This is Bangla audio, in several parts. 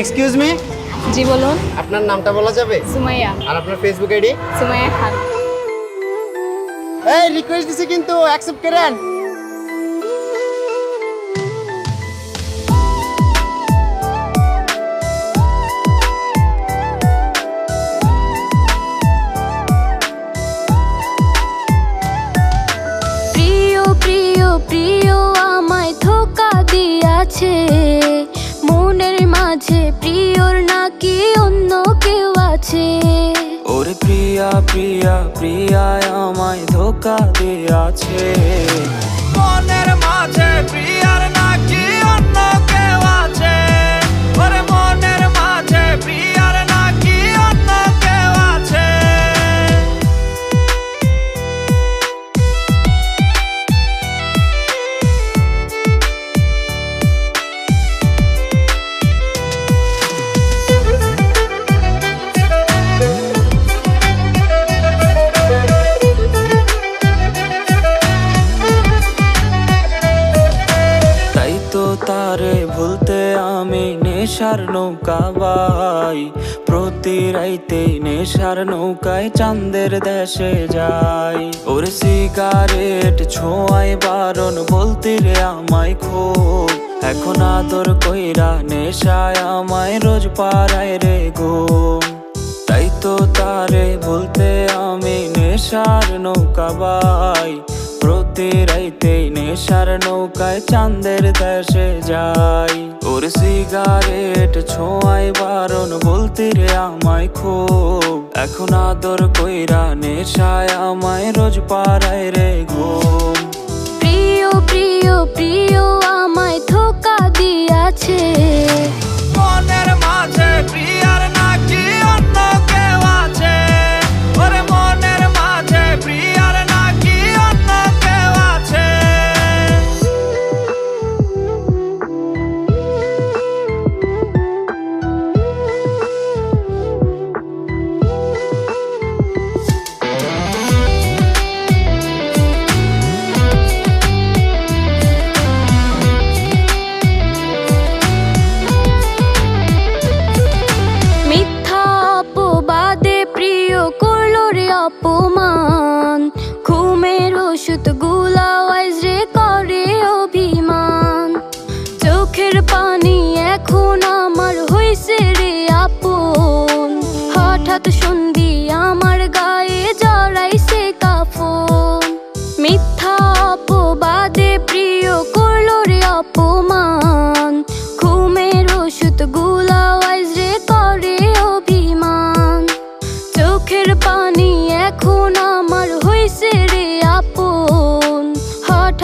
এক্সকিউজ মি জি বলুন। আপনার নামটা বলা যাবে? সুমাইয়া। আর আপনার ফেসবুক আইডি সুমাইয়া খান। এই রিকোয়েস্ট দিছি কিন্তু অ্যাকসেপ্ট করেন। ওরে প্রিয়া প্রিয়া প্রিয়ায় আমায় ধোকা দিয়াছে। মনের মাঝে প্রিয়ার তারে ভুলতে আমি নেশার নৌকা বাই। প্রতি রাইতে নেশার নৌকায় চাঁদের দেশে যাই। ওর সিগারেট ছোঁয়াই বারণ বলতে রে আমায় খুব এখন আদর কইরা নেশায় আমায় রোজ পাড়ায় রে ঘুম। তাই তো তারে বলতে আমি নেশার নৌকা বাই। প্রতি রাইতে নেশার নৌকায় চাঁদের দেশে যাই। ওর সিগারেট ছোঁয়াই বারণ বলতে রে আমায় খুব। এখন আদর কইরা নেশায় আমায় রোজ পাড়ায় রে ঘুম। প্রিয় প্রিয় প্রিয়, আমায় ধোকা দিয়াছে।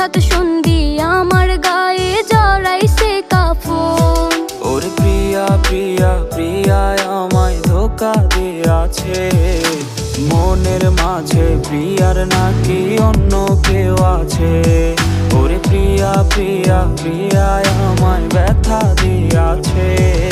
হঠাৎ শুনবি আমার গায়ে জড়াইছে কাফন। ওর প্রিয়া প্রিয়া প্রিয়া আমায় ধোকা দিয়াছে। মনের মাঝে প্রিয়ার নাকি অন্য কেউ আছে? ওরে প্রিয়া প্রিয়া, প্রিয়ায় আমায় ব্যথা দিয়াছে।